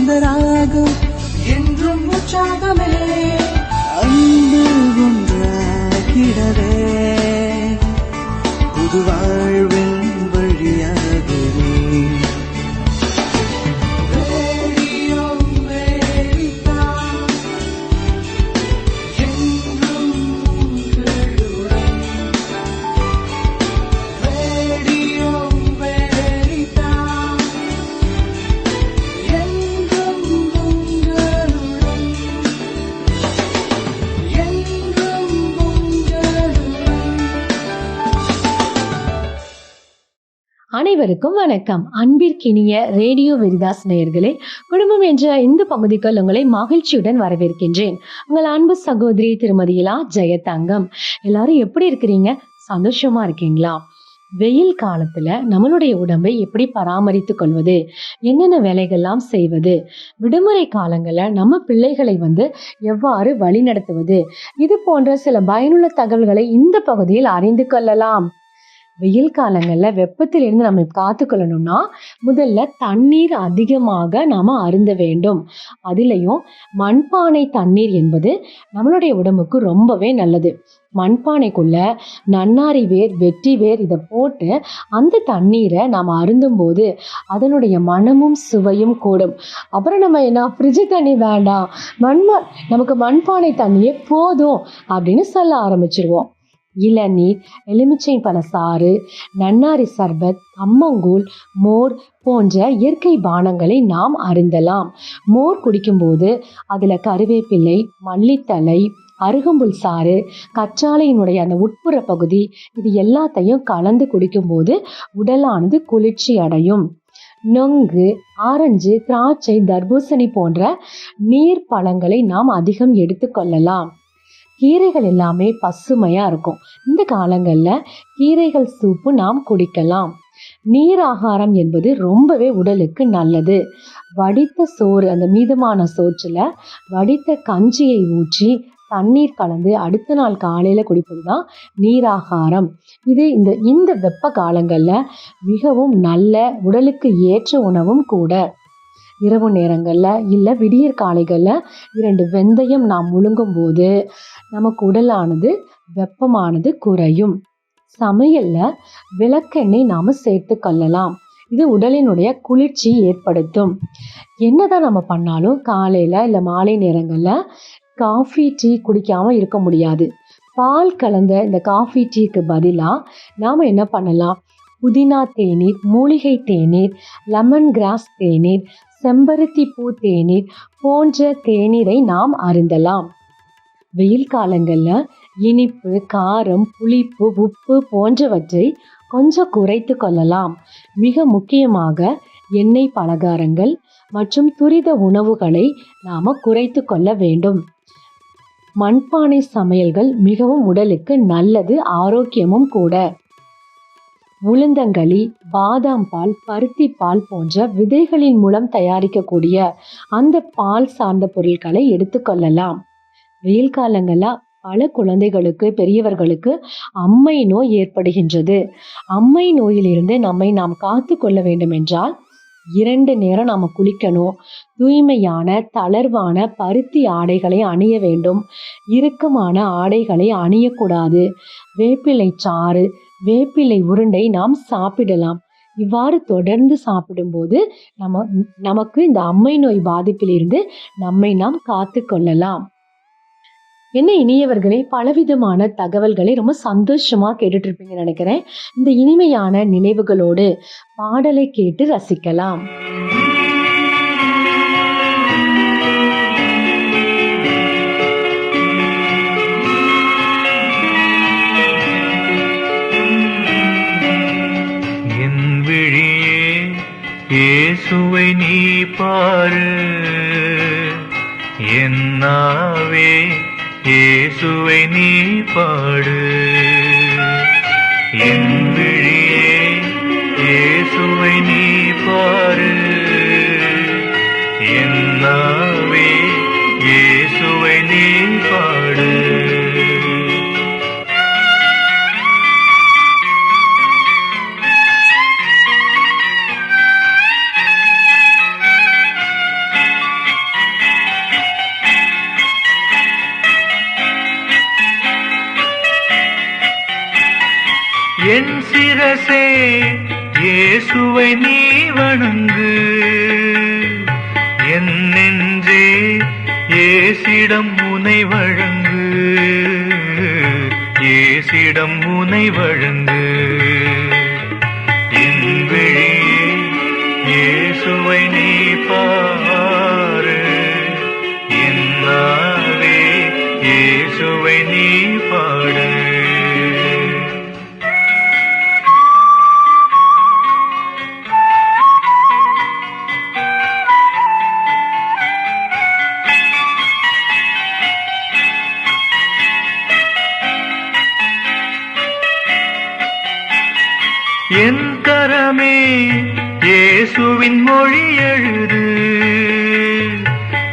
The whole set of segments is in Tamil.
கீதம் வசந்தராகம் என்றும் உற்சாகமே. அன்பு ஒன்றாகிடவே புது வாழ்வே அனைவருக்கும் வணக்கம். அன்பிற்கினிய ரேடியோ வெரிதாஸ் நேயர்களே குடும்பம் என்ற இந்த பகுதிக்குள் உங்களை மகிழ்ச்சியுடன் வரவேற்கின்றேன். உங்கள் அன்பு சகோதரி திருமதியிலா ஜெயதங்கம். எல்லாரும் எப்படி இருக்கிறீங்க? சந்தோஷமா இருக்கீங்களா? வெயில் காலத்துல நம்மளுடைய உடம்பை எப்படி பராமரித்து கொள்வது? என்னென்ன வேலைகள்லாம் செய்வது? விடுமுறை காலங்களில் நம்ம பிள்ளைகளை வந்து எவ்வாறு வழிநடத்துவது? இது போன்ற சில பயனுள்ள தகவல்களை இந்த பகுதியில் அறிந்து கொள்ளலாம். வெயில் காலங்களில் வெப்பத்திலிருந்து நம்ம காத்துக்கொள்ளணும்னா முதல்ல தண்ணீர் அதிகமாக நாம் அருந்த வேண்டும். அதுலேயும் மண்பானை தண்ணீர் என்பது நம்மளுடைய உடம்புக்கு ரொம்பவே நல்லது. மண்பானைக்குள்ள நன்னாரி வேர் வெட்டி வேர் இதை போட்டு அந்த தண்ணீரை நாம் அருந்தும்போது அதனுடைய மனமும் சுவையும் கூடும். அப்புறம் நம்ம என்ன? ஃப்ரிட்ஜு தண்ணி வேண்டாம். மண்மா நமக்கு மண்பானை தண்ணியே போதும் அப்படின்னு சொல்ல ஆரம்பிச்சிருவோம். இளநீர் எலுமிச்சை பழ சாறு நன்னாரி சர்பத் அம்மங்கூழ் மோர் போன்ற இயற்கை பானங்களை நாம் அருந்தலாம். மோர் குடிக்கும்போது அதில் கருவேப்பிலை மல்லித்தழை அருகம்புல் சாறு கச்சாலையினுடைய அந்த உட்புற பகுதி இது எல்லாத்தையும் கலந்து குடிக்கும்போது உடலானது குளிர்ச்சி அடையும். நொங்கு ஆரஞ்சு திராட்சை தர்பூசணி போன்ற நீர் பழங்களை நாம் அதிகம் எடுத்துக்கொள்ளலாம் கீரைகள் எல்லாமே பசுமையா இருக்கும். இந்த காலங்களில் கீரைகள் சூப்பு நாம் குடிக்கலாம். நீர் ஆகாரம் என்பது ரொம்பவே உடலுக்கு நல்லது. வடித்த சோறு அந்த மீதமான சோற்றுல வடித்த கஞ்சியை ஊற்றி தண்ணீர் கலந்து அடுத்த நாள் காலையில் குடிப்பது தான் நீராகாரம் இது இந்த இந்த வெப்ப காலங்களில் மிகவும் நல்ல உடலுக்கு ஏற்ற உணவும் கூட. இரவு நேரங்களில் இல்லை விடியற் காலைகளில் இரண்டு வெந்தயம் நாம் முழுங்கும் போது நமக்கு உடலானது வெப்பமானது குறையும். சமையல்ல விளக்கெண்ணெய் நாம சேர்த்து கொள்ளலாம். இது உடலினுடைய குளிர்ச்சி ஏற்படுத்தும். என்னதான் நம்ம பண்ணாலும் காலையில இல்லை மாலை நேரங்கள்ல காஃபி டீ குடிக்காம இருக்க முடியாது. பால் கலந்த இந்த காஃபி டீக்கு பதிலாக நாம் என்ன பண்ணலாம்? புதினா தேநீர் மூலிகை தேநீர் லெமன் கிராஸ் தேநீர் செம்பருத்தி பூ தேநீர் போன்ற தேநீரை நாம் அருந்தலாம். வெயில் காலங்களில் இனிப்பு காரம் புளிப்பு உப்பு போன்றவற்றை கொஞ்சம் குறைத்து கொள்ளலாம். மிக முக்கியமாக எண்ணெய் பலகாரங்கள் மற்றும் துரித உணவுகளை நாம் குறைத்து கொள்ள வேண்டும். மண்பானை சமையல்கள் மிகவும் உடலுக்கு நல்லது ஆரோக்கியமும் கூட. உளுந்தங்களி பாதாம் பால் பருத்தி பால் போன்ற விதைகளின் மூலம் தயாரிக்கக்கூடிய அந்த பால் சார்ந்த பொருட்களை எடுத்துக்கொள்ளலாம் வெயில் காலங்களில் பல குழந்தைகளுக்கு பெரியவர்களுக்கு அம்மை நோய் ஏற்படுகின்றது. அம்மை நோயிலிருந்து நம்மை நாம் காத்து கொள்ள வேண்டும் என்றால் இரண்டு நேரம் நாம் குளிக்கணும். தூய்மையான தளர்வான பருத்தி ஆடைகளை அணிய வேண்டும். இறுக்கமான ஆடைகளை அணியக்கூடாது. வேப்பிலை சாறு வேப்பிலை உருண்டை நாம் சாப்பிடலாம். இவ்வாறு தொடர்ந்து சாப்பிடும்போது நம்ம நமக்கு இந்த அம்மை நோய் பாதிப்பிலிருந்து நம்மை நாம் காத்து கொள்ளலாம். என்ன இனியவர்களே பலவிதமான தகவல்களை ரொம்ப சந்தோஷமா கேட்டுட்டு இருப்பீங்கன்னு நினைக்கிறேன். இந்த இனிமையான நினைவுகளோடு பாடலை கேட்டு ரசிக்கலாம். இயேசுவை நீ பாரு. என்னாவே இயேசுவை நீ பாடு. என் விழியே இயேசுவை நீ பாரு. என் நாவே இயேசுவை நீ பாடு. என் இயேசுவை நீ வணங்கு. என் நெஞ்சே ஏசிடம் முனை வழங்கு. ஏசிடம் முனை வழங்கு. என் விழியே இயேசுவை நீ கரமே இயேசுவின் மொழி எழுது.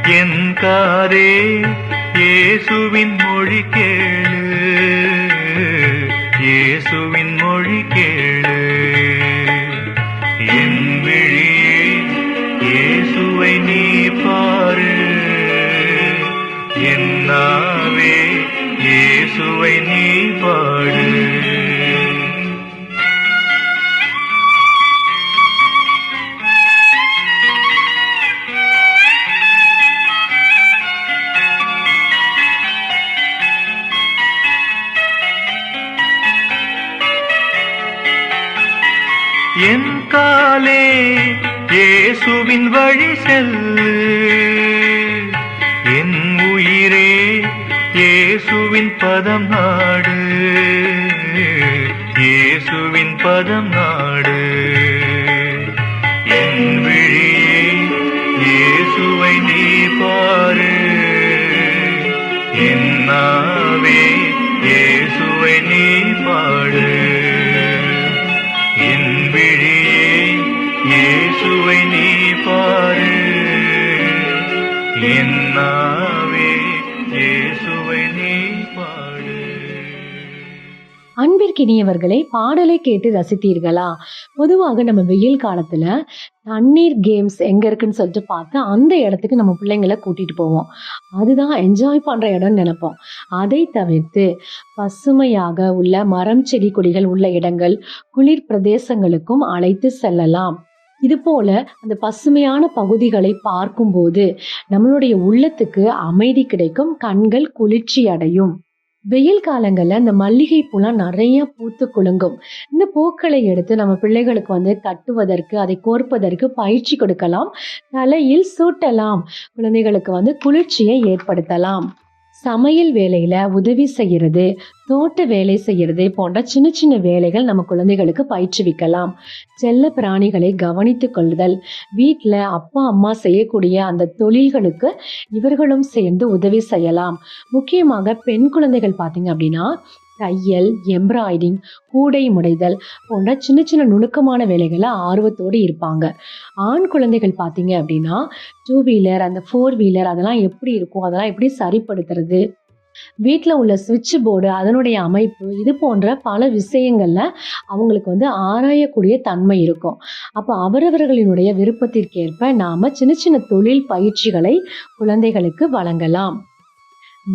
என் காதே செல்லு என் உயிரே இயேசுவின் பதம் நாடு. இயேசுவின் பதம் நாடு. என் விழியே இயேசுவை நீ பாரு. என் நாவே இயேசுவை நீ பாடு. அன்பிற்கினியவர்களை பாடலை கேட்டு ரசித்தீர்களா? பொதுவாக நம்ம வெயில் காலத்துல தண்ணீர் கேம்ஸ் எங்க இருக்குன்னு சொல்லிட்டு பார்த்து அந்த இடத்துக்கு நம்ம பிள்ளைங்களை கூட்டிட்டு போவோம். அதுதான் என்ஜாய் பண்ற இடம்னு நினைப்போம். அதை தவிர்த்து பசுமையாக உள்ள மரம் செடி கொடிகள் உள்ள இடங்கள் குளிர் பிரதேசங்களுக்கும் அழைத்து செல்லலாம். இது போல அந்த பசுமையான பகுதிகளை பார்க்கும்போது நம்மளுடைய உள்ளத்துக்கு அமைதி கிடைக்கும் கண்கள் குளிர்ச்சி அடையும் வெயில் காலங்களில் இந்த மல்லிகை பூலாம் நிறைய பூத்து குலுங்கும். இந்த பூக்களை எடுத்து நம்ம பிள்ளைகளுக்கு வந்து கட்டுவதற்கு அதை கோர்ப்பதற்கு பயிற்சி கொடுக்கலாம். தலையில் சூட்டலாம். குழந்தைகளுக்கு வந்து குளிர்ச்சியை ஏற்படுத்தலாம். சமையல் வேலையில உதவி செய்யறது தோட்ட வேலை செய்யறது போன்ற சின்ன சின்ன வேலைகள் நம்ம குழந்தைகளுக்கு பயிற்றுவிக்கலாம். செல்ல பிராணிகளை கவனித்துக் கொள்ளுதல் வீட்டில் அப்பா அம்மா செய்யக்கூடிய அந்த தொழில்களுக்கு இவர்களும் சேர்ந்து உதவி செய்யலாம். முக்கியமாக பெண் குழந்தைகள் பார்த்தீங்க அப்படின்னா தையல் எம்ப்ராய்டிங் கூடை முடைதல் போன்ற சின்ன சின்ன நுணுக்கமான வேலைகளை ஆர்வத்தோடு இருப்பாங்க. ஆண் குழந்தைகள் பார்த்தீங்க அப்படின்னா டூ வீலர் அந்த ஃபோர் வீலர் அதெல்லாம் எப்படி இருக்கும் அதெல்லாம் எப்படி சரிப்படுத்துறது? வீட்டில் உள்ள சுவிட்ச் போர்டு அதனுடைய அமைப்பு இது போன்ற பல விஷயங்களில் அவங்களுக்கு வந்து ஆராயக்கூடிய தன்மை இருக்கும். அப்போ அவரவர்களினுடைய விருப்பத்திற்கேற்ப நாம சின்ன சின்ன தொழில் பயிற்சிகளை குழந்தைகளுக்கு வழங்கலாம்.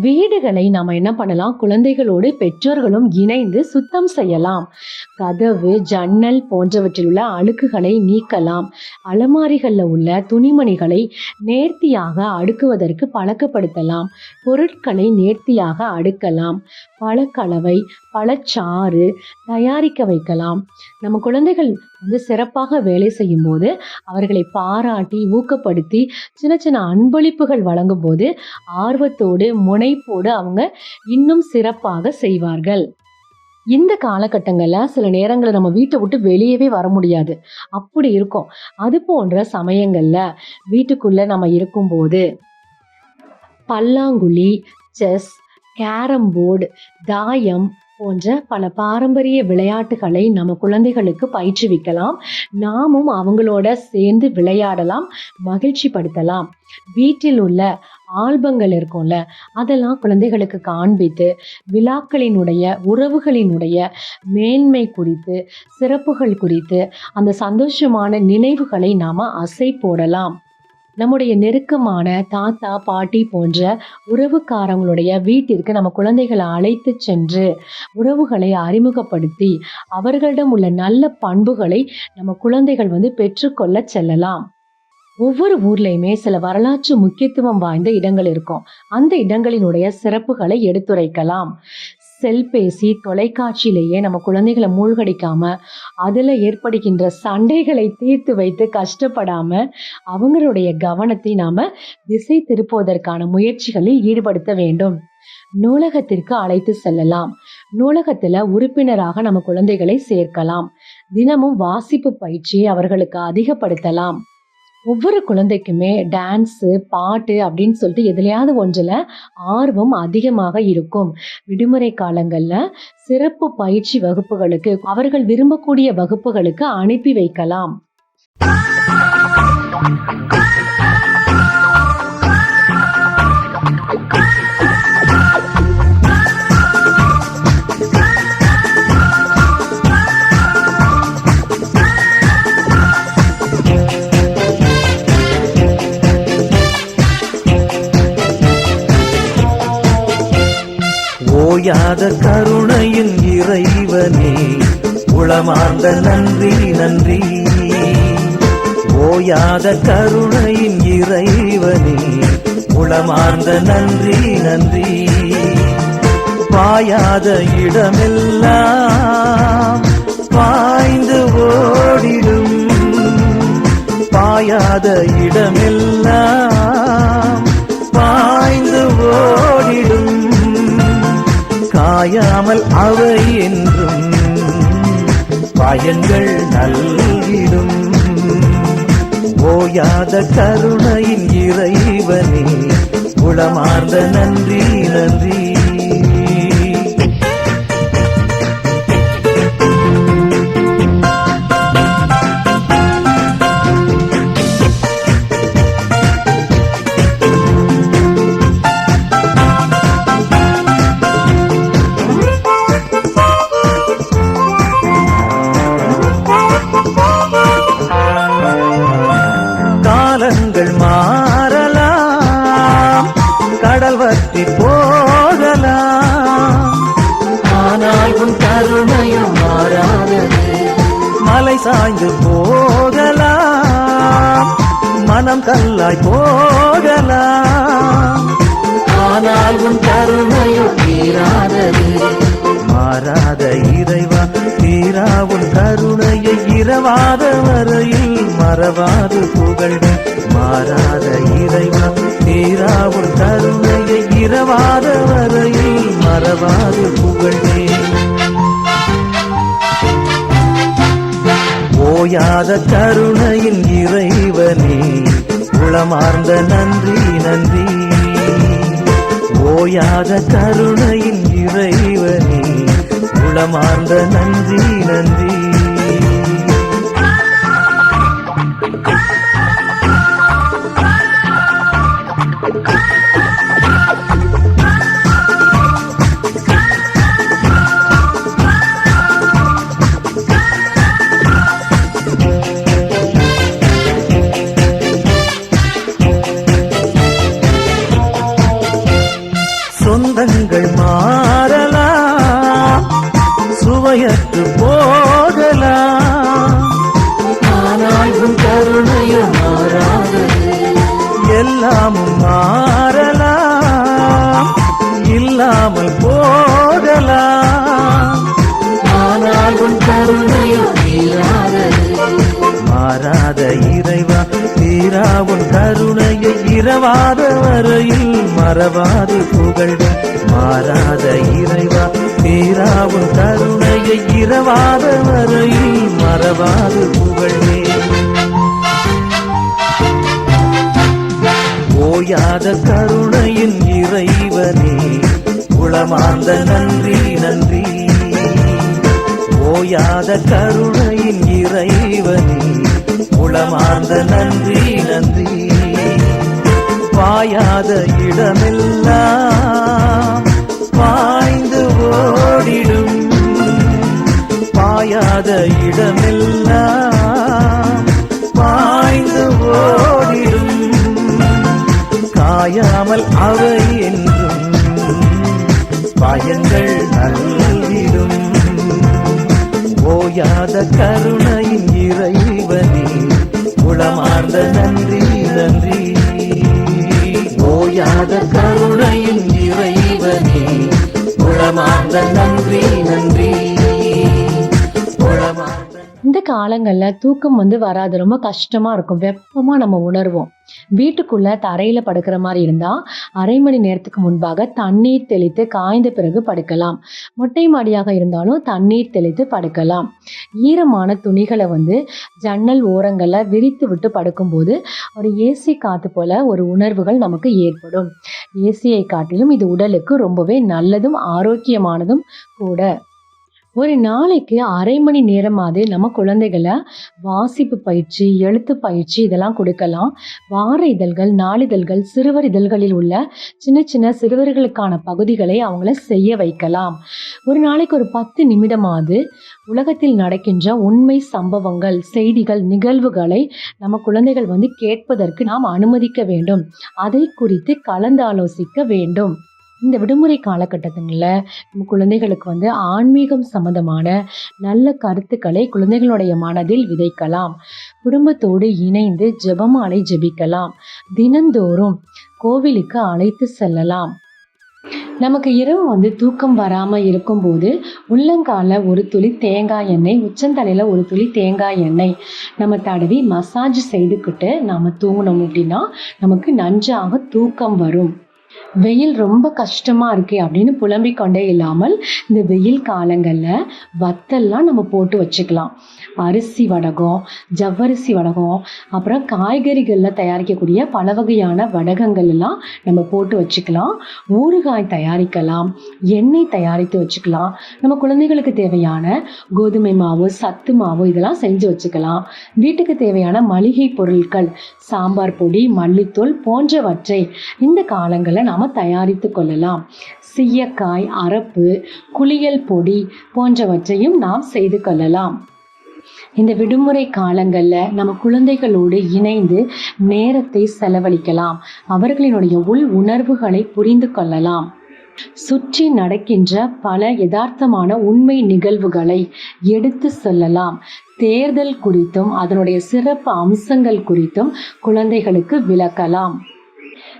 வீடுகளை நாம என்ன பண்ணலாம்? குழந்தைகளோடு பெற்றோர்களும் இணைந்து சுத்தம் செய்யலாம். கதவு ஜன்னல் போன்றவற்றில் உள்ள அழுக்குகளை நீக்கலாம். அலமாரிகளில் உள்ள துணிமணிகளை நேர்த்தியாக அடுக்குவதற்கு பழக்கப்படுத்தலாம். பொருட்களை நேர்த்தியாக அடுக்கலாம். பழக்கலவை பழச்சாறு தயாரிக்க வைக்கலாம். நம்ம குழந்தைகள் வந்து சிறப்பாக வேலை செய்யும் போது அவர்களை பாராட்டி ஊக்கப்படுத்தி சின்ன சின்ன அன்பளிப்புகள் வழங்கும் போது ஆர்வத்தோடு முனைப்போடு அவங்க இன்னும் சிறப்பாக செய்வார்கள். இந்த காலகட்டங்களில் சில நேரங்களில் நம்ம வீட்டை விட்டு வெளியவே வர முடியாது. அப்படி இருக்கும். அது போன்ற சமயங்களில் வீட்டுக்குள்ளே நம்ம இருக்கும்போது பல்லாங்குழி செஸ் கேரம் போர்டு தாயம் போன்ற பல பாரம்பரிய விளையாட்டுகளை நம்ம குழந்தைகளுக்கு பயிற்றுவிக்கலாம். நாமும் அவங்களோட சேர்ந்து விளையாடலாம் மகிழ்ச்சி படுத்தலாம் வீட்டில் உள்ள ஆல்பங்கள் இருக்கும்ல அதெல்லாம் குழந்தைகளுக்கு காண்பித்து விழாக்களினுடைய உறவுகளினுடைய மேன்மை குறித்து சிறப்புகள் குறித்து அந்த சந்தோஷமான நினைவுகளை நாம் அசை போடலாம். நம்முடைய நெருக்கமான தாத்தா பாட்டி போன்ற உறவுக்காரங்களுடைய வீட்டிற்கு நம்ம குழந்தைகளை அழைத்து சென்று உறவுகளை அறிமுகப்படுத்தி அவர்களிடம் உள்ள நல்ல பண்புகளை நம்ம குழந்தைகள் வந்து பெற்றுக்கொள்ள செல்லலாம். ஒவ்வொரு ஊர்லயுமே சில வரலாற்று முக்கியத்துவம் வாய்ந்த இடங்கள் இருக்கும். அந்த இடங்களினுடைய சிறப்புகளை எடுத்துரைக்கலாம். செல்பேசி தொலைக்காட்சியிலேயே நம்ம குழந்தைகளை மூழ்கடிக்காம அதில் ஏற்படுகின்ற சண்டைகளை தீர்த்து வைத்து கஷ்டப்படாம அவங்களுடைய கவனத்தை நாம திசை திருப்புவதற்கான முயற்சிகளில் ஈடுபடுத்த வேண்டும். நூலகத்திற்கு அழைத்து செல்லலாம். நூலகத்தில் உறுப்பினராக நம்ம குழந்தைகளை சேர்க்கலாம். தினமும் வாசிப்பு பயிற்சியை அவர்களுக்கு அதிகப்படுத்தலாம். ஒவ்வொரு குழந்தைக்குமே டான்ஸு பாட்டு அப்படின்னு சொல்லிட்டு எதுலையாவது ஒன்றில் ஆர்வம் அதிகமாக இருக்கும். விடுமுறை காலங்களில் சிறப்பு பயிற்சி வகுப்புகளுக்கு அவர்கள் விரும்பக்கூடிய வகுப்புகளுக்கு அனுப்பி வைக்கலாம். ஓயாத கருணையின் இறைவனே உளமார்ந்த நன்றி நன்றி. ஓயாத கருணையின் இறைவனே உளமார்ந்த நன்றி நன்றி. பாயாத இடமெல்லாம் பாய்ந்து ஓடிடும். பாயாத இடமெல்லாம் பாய்ந்து ஓடிடும். காயாமல் அவை என்றும் பயன்கள் நல்கிடும். ஓயாத கருணையின் இறைவனே உளமார்ந்த நன்றி நன்றி. மலை சாய்ந்து போகலாம். மனம் கல்லாய் போகலாம். ஆனால் உன் கருணையும் தீராதது. மாறாத இறைவா தீரா உன் கருணையை இரவாத வரையில் மறவாது புகழ்க மாறாத இறைவா தீரா உன் கருணையை இரவாத வரையில் மறவாது புகழ்வேன் ஓயாத கருணையின் இறைவனே உளமார்ந்த நன்றி நன்றி ஓயாத கருணையின் இறைவனே உளமார்ந்த நன்றி நன்றி ஆனால் கருணையும் மாறாது. எல்லாமும் மாறலாம் இல்லாமல் போகலாம். ஆனாலும் கருணையும் தீராதது மாறாத இறைவா தீரா உன் கருணையை இரவாத வரையில் மறவாது புகழ்க மாறாத இறைவா தீரா உன் கருணையை இரவாத வரையில் மறவாது புகழ்வே. ஓயாத கருணையின் இறைவனே உளமார்ந்த நன்றி நன்றி. ஓயாத கருணையின் இறைவனே உளமார்ந்த நன்றி நன்றி. பாயாத இடமெல்லாம் அவை என்றும் பயங்கள் நல்கிடும். ஓயாத கருணையின் இறைவனே உளமார்ந்த நன்றி நன்றி. ஓயாத கருணையின் இறைவனே உளமார்ந்த நன்றி நன்றி. காலங்களில் தூக்கம் வந்து வராது. ரொம்ப கஷ்டமாக இருக்கும். வெப்பமாக நம்ம உணர்வோம். வீட்டுக்குள்ள தரையில் படுக்கிற மாதிரி இருந்தால் அரை மணி நேரத்துக்கு முன்பாக தண்ணீர் தெளித்து காய்ந்த பிறகு படுக்கலாம். மொட்டை மாடியாக இருந்தாலும் தண்ணீர் தெளித்து படுக்கலாம். ஈரமான துணிகளை வந்து ஜன்னல் ஓரங்களில் விரித்து விட்டு படுக்கும்போது ஒரு ஏசி காற்று போல ஒரு உணர்வுகள் நமக்கு ஏற்படும். ஏசியை காட்டிலும் இது உடலுக்கு ரொம்பவே நல்லதும் ஆரோக்கியமானதும் கூட. ஒரு நாளைக்கு அரை மணி நேரமாவது நம்ம குழந்தைகளை வாசிப்பு பயிற்சி எழுத்து பயிற்சி இதெல்லாம் கொடுக்கலாம். வார இதழ்கள் நாளிதழ்கள் சிறுவர் இதழ்களில் உள்ள சின்ன சின்ன சிறுவர்களுக்கான பகுதிகளை அவங்கள செய்ய வைக்கலாம். ஒரு நாளைக்கு ஒரு பத்து நிமிடமாவது உலகத்தில் நடக்கின்ற உண்மை சம்பவங்கள் செய்திகள் நிகழ்வுகளை நம்ம குழந்தைகள் வந்து கேட்பதற்கு நாம் அனுமதிக்க வேண்டும். அதை குறித்து கலந்து ஆலோசிக்க வேண்டும். இந்த விடுமுறை காலகட்டத்துங்களில் நம்ம குழந்தைகளுக்கு வந்து ஆன்மீகம் சம்பந்தமான நல்ல கருத்துக்களை குழந்தைகளுடைய மனதில் விதைக்கலாம். குடும்பத்தோடு இணைந்து ஜெபமாலை ஜெபிக்கலாம். தினந்தோறும் கோவிலுக்கு அழைத்து செல்லலாம். நமக்கு இரவு வந்து தூக்கம் வராமல் இருக்கும்போது உள்ளங்கால ஒரு துளி தேங்காய் எண்ணெய் உச்சந்தலையில் ஒரு துளி தேங்காய் எண்ணெய் நம்ம தடவி மசாஜ் செய்துக்கிட்டு நாம் தூங்கினோம் அப்படின்னா நமக்கு நன்றாக தூக்கம் வரும். வெயில் ரொம்ப கஷ்டமா இருக்கே அப்படின்னு புலம்பிக் கொண்டே இல்லாமல் இந்த வெயில் காலங்களில் வத்தல்லாம் நம்ம போட்டு வச்சுக்கலாம். அரிசி வடகம் ஜவ்வரிசி வடகம் அப்புறம் காய்கறிகளில் தயாரிக்கக்கூடிய பல வகையான வடகங்கள் எல்லாம் நம்ம போட்டு வச்சுக்கலாம். ஊறுகாய் தயாரிக்கலாம் எண்ணெய் தயாரித்து வச்சுக்கலாம். நம்ம குழந்தைகளுக்கு தேவையான கோதுமை மாவு சத்து மாவு இதெல்லாம் செஞ்சு வச்சுக்கலாம். வீட்டுக்கு தேவையான மளிகை பொருட்கள் சாம்பார் பொடி மல்லித்தூள் போன்றவற்றை இந்த காலங்களில் நாம் தயாரித்து கொள்ளலாம். சீயக்காய் அரப்பு குளியல் பொடி போன்றவற்றையும் நாம் செய்து கொள்ளலாம். இந்த விடுமுறை காலங்களில் நம்ம குழந்தைகளோடு இணைந்து நேரத்தை செலவழிக்கலாம். அவர்களினுடைய உள் உணர்வுகளை புரிந்து கொள்ளலாம். சுற்றி நடக்கின்ற பல யதார்த்தமான உண்மை நிகழ்வுகளை எடுத்து சொல்லலாம். தேர்தல் குறித்தும் அதனுடைய சிறப்பு அம்சங்கள் குறித்தும் குழந்தைகளுக்கு விளக்கலாம்.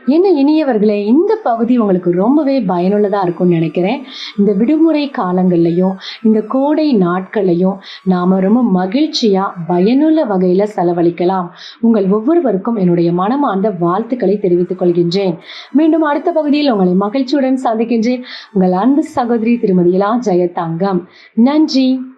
என்ன இனியவர்களே இந்த பகுதி உங்களுக்கு ரொம்பவே பயனுள்ளதாக இருக்கும்னு நினைக்கிறேன். இந்த விடுமுறை காலங்கள்லையும் இந்த கோடை நாட்கள்லையும் நாம் ரொம்ப மகிழ்ச்சியாக பயனுள்ள வகையில் செலவழிக்கலாம். உங்கள் ஒவ்வொருவருக்கும் என்னுடைய மனமார்ந்த வாழ்த்துக்களை தெரிவித்துக் கொள்கின்றேன். மீண்டும் அடுத்த பகுதியில் உங்களை மகிழ்ச்சியுடன் சந்திக்கின்றேன். உங்கள் அன்பு சகோதரி திருமதி இலா ஜெயத்தங்கம் நன்றி.